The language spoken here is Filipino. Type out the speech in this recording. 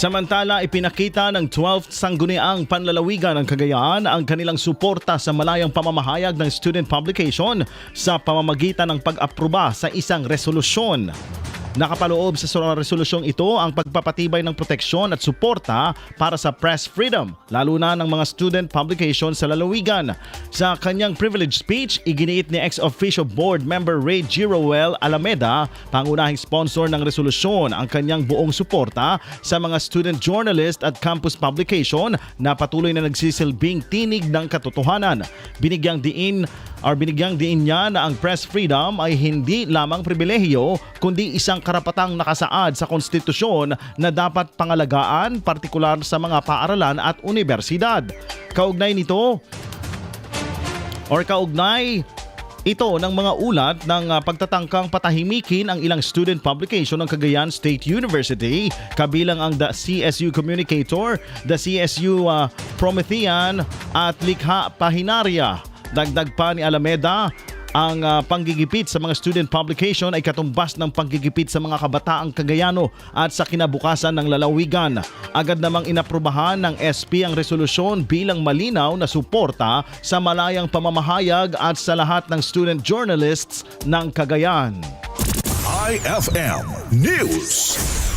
Samantala, ipinakita ng 12th Sangguniang Panlalawigan ng Cagayan ang kanilang suporta sa malayang pamamahayag ng student publication sa pamamagitan ng pag-aproba sa isang resolusyon. Nakapaloob sa resolusyong ito ang pagpapatibay ng proteksyon at suporta para sa press freedom, lalo na ng mga student publication sa lalawigan. Sa kanyang privilege speech, iginiit ni ex-officio board member Ray Giroel Alameda, pangunahing sponsor ng resolusyon, ang kanyang buong suporta sa mga student journalist at campus publication na patuloy na nagsisilbing tinig ng katotohanan. Binigyang diin or binigyang diin niya na ang press freedom ay hindi lamang pribilehiyo kundi isang karapatang nakasaad sa konstitusyon na dapat pangalagaan partikular sa mga paaralan at universidad. Kaugnay nito or kaugnay ito ng mga ulat ng ah, pagtatangkang patahimikin ang ilang student publication ng Cagayan State University kabilang ang The CSU Communicator, The CSU ah, Promethean at Likha Pahinaria. Dagdag pa ni Alameda, ang ah, panggigipit sa mga student publication ay katumbas ng panggigipit sa mga kabataang Cagayano at sa kinabukasan ng lalawigan. Agad namang inaprubahan ng SP ang resolusyon bilang malinaw na suporta sa malayang pamamahayag at sa lahat ng student journalists ng Cagayan. IFM News.